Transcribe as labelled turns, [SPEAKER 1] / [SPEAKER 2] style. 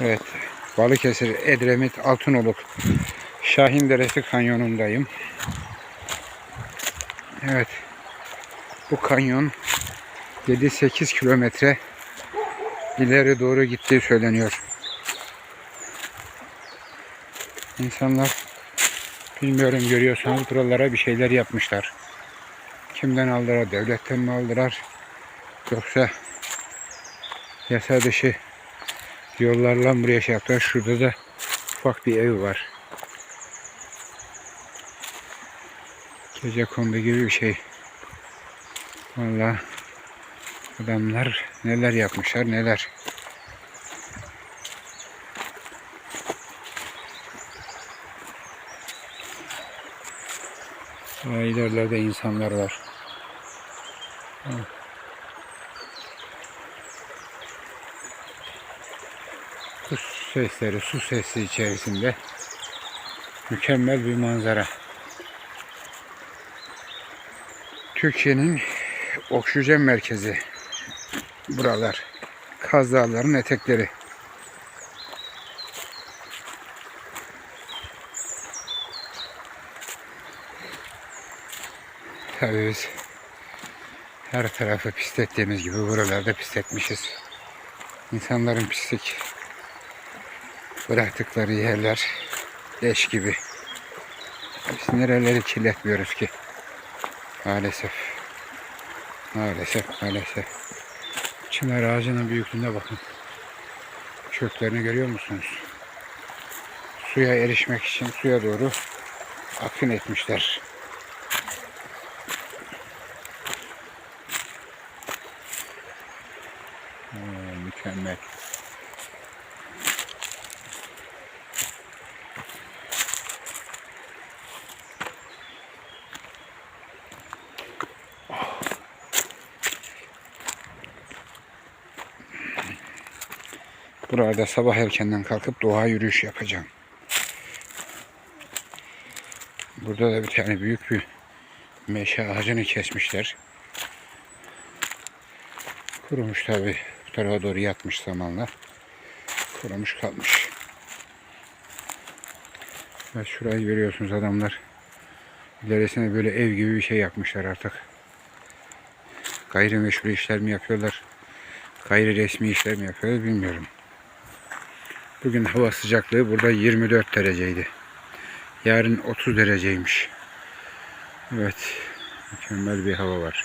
[SPEAKER 1] Evet. Balıkesir, Edremit, Altınoluk, Şahin Deresi kanyonundayım. Evet. Bu kanyon 7-8 kilometre ileri doğru gittiği söyleniyor. İnsanlar bilmiyorum görüyorsanız buralara bir şeyler yapmışlar. Kimden aldılar? Devletten mi aldılar? Yoksa yasa dışı yollarla buraya şey yaptılar. Şurada da ufak bir ev var. Gece kondu gibi bir şey. Vallahi adamlar neler yapmışlar neler. Daha ilerlerde insanlar var. Ha. Kuş sesleri, su sesi içerisinde mükemmel bir manzara. Türkiye'nin oksijen merkezi buralar. Kaz Dağları'nın etekleri. Tabii biz her tarafı pislettiğimiz gibi buralarda pisletmişiz. İnsanların pislik bıraktıkları yerler leş gibi. Biz nereleri kirletmiyoruz ki? Maalesef. Maalesef, maalesef. Çınar ağacının büyüklüğüne bakın. Köklerini görüyor musunuz? Suya erişmek için suya doğru akın etmişler. Oo, mükemmel. Burada sabah erkenden kalkıp doğa yürüyüş yapacağım. Burada da bir tane büyük bir meşe ağacını kesmişler. Kurumuş tabi. Bu tarafa doğru yatmış zamanla. Kurumuş kalmış. Evet şurayı görüyorsunuz adamlar. İlerisine böyle ev gibi bir şey yapmışlar artık. Gayrimeşru işler mi yapıyorlar? Gayri resmi işler mi yapıyorlar bilmiyorum. Bugün hava sıcaklığı burada 24 dereceydi. Yarın 30 dereceymiş. Evet. Mükemmel bir hava var.